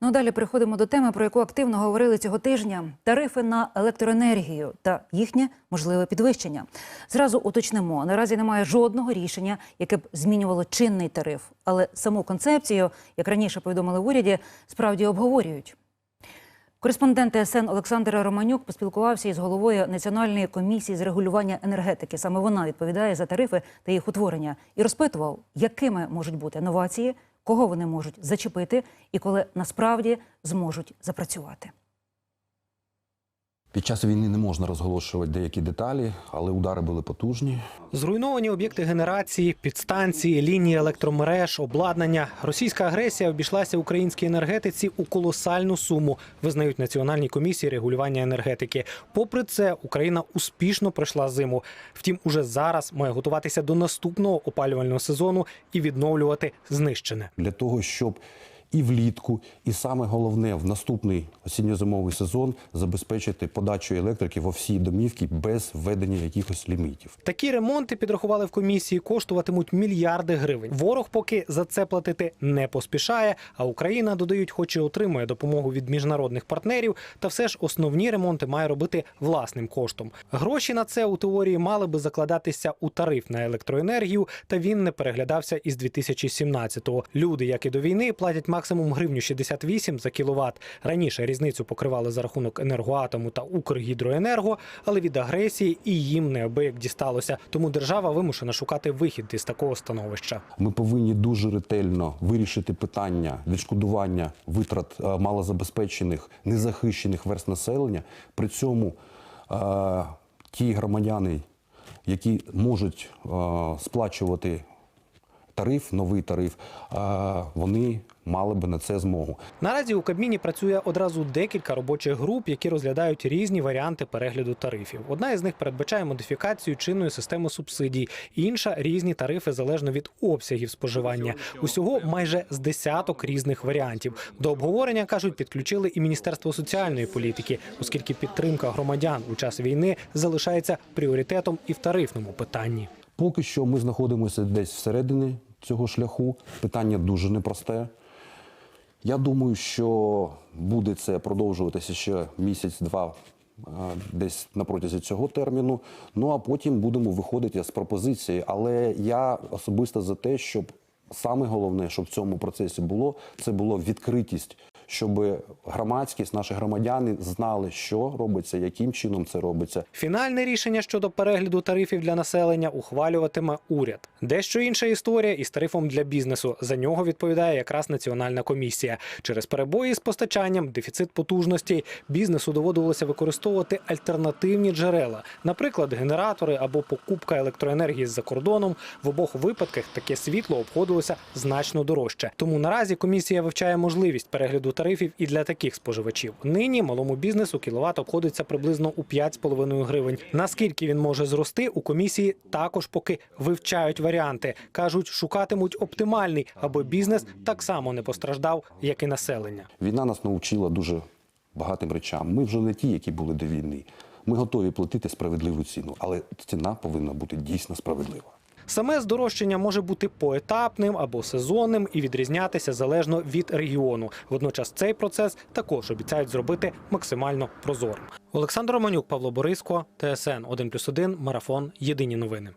Ну, далі переходимо до теми, про яку активно говорили цього тижня: тарифи на електроенергію та їхнє можливе підвищення. Зразу уточнимо: наразі немає жодного рішення, яке б змінювало чинний тариф, але саму концепцію, як раніше повідомили в уряді, справді обговорюють. Кореспондент ТСН Олександр Романюк поспілкувався із головою Національної комісії з регулювання енергетики. Саме вона відповідає за тарифи та їх утворення і розпитував, якими можуть бути новації, кого вони можуть зачепити і коли насправді зможуть запрацювати. Під час війни не можна розголошувати деякі деталі, але удари були потужні. Зруйновані об'єкти генерації, підстанції, лінії електромереж, обладнання. Російська агресія обійшлася українській енергетиці у колосальну суму, визнають національні комісії регулювання енергетики. Попри це, Україна успішно пройшла зиму. Втім, уже зараз має готуватися до наступного опалювального сезону і відновлювати знищене. Для того, щоб і влітку, і саме головне в наступний осінньо-зимовий сезон забезпечити подачу електрики во всі домівки без введення якихось лімітів. Такі ремонти підрахували в комісії, коштуватимуть мільярди гривень. Ворог поки за це платити не поспішає. А Україна додають, хоч і отримує допомогу від міжнародних партнерів, та все ж основні ремонти має робити власним коштом. Гроші на це у теорії мали би закладатися у тариф на електроенергію, та він не переглядався із 2017-го. Люди, як і до війни, платять максимум гривню 68 за кіловат. Раніше різницю покривали за рахунок енергоатому та Укргідроенерго, але від агресії і їм неабияк дісталося. Тому держава вимушена шукати вихід із такого становища. Ми повинні дуже ретельно вирішити питання відшкодування витрат е, малозабезпечених, незахищених верст населення. При цьому е, ті громадяни, які можуть е, сплачувати тариф, новий тариф, вони мали би на це змогу. Наразі у Кабміні працює одразу декілька робочих груп, які розглядають різні варіанти перегляду тарифів. Одна із них передбачає модифікацію чинної системи субсидій, інша різні тарифи залежно від обсягів споживання. Усього майже з десяток різних варіантів. До обговорення кажуть, підключили і Міністерство соціальної політики, оскільки підтримка громадян у час війни залишається пріоритетом і в тарифному питанні. Поки що ми знаходимося десь всередині цього шляху. Питання дуже непросте. Я думаю, що буде це продовжуватися ще місяць-два, десь на протязі цього терміну. Ну а потім будемо виходити з пропозиції. Але я особисто за те, щоб саме головне, щоб в цьому процесі було, це була відкритість. Щоб громадськість, наші громадяни знали, що робиться, яким чином це робиться, Фінальне рішення щодо перегляду тарифів для населення ухвалюватиме уряд. Дещо інша історія із тарифом для бізнесу. За нього відповідає якраз національна комісія. Через перебої з постачанням, дефіцит потужностей бізнесу доводилося використовувати альтернативні джерела, наприклад, генератори або покупка електроенергії з-за кордоном. В обох випадках таке світло обходилося значно дорожче. Тому наразі комісія вивчає можливість перегляду тарифів і для таких споживачів. Нині малому бізнесу кіловат обходиться приблизно у 5,5 гривень. Наскільки він може зрости, у комісії також поки вивчають варіанти. кажуть, шукатимуть оптимальний, аби бізнес так само не постраждав, як і населення. Війна нас навчила дуже багатим речам. Ми вже не ті, які були до війни. Ми готові платити справедливу ціну, але ціна повинна бути дійсно справедлива. Саме здорожчання може бути поетапним або сезонним і відрізнятися залежно від регіону. Водночас цей процес також обіцяють зробити максимально прозорим. Олександр Романюк, Павло Бориско, ТСН 1+,1, Марафон. Єдині новини.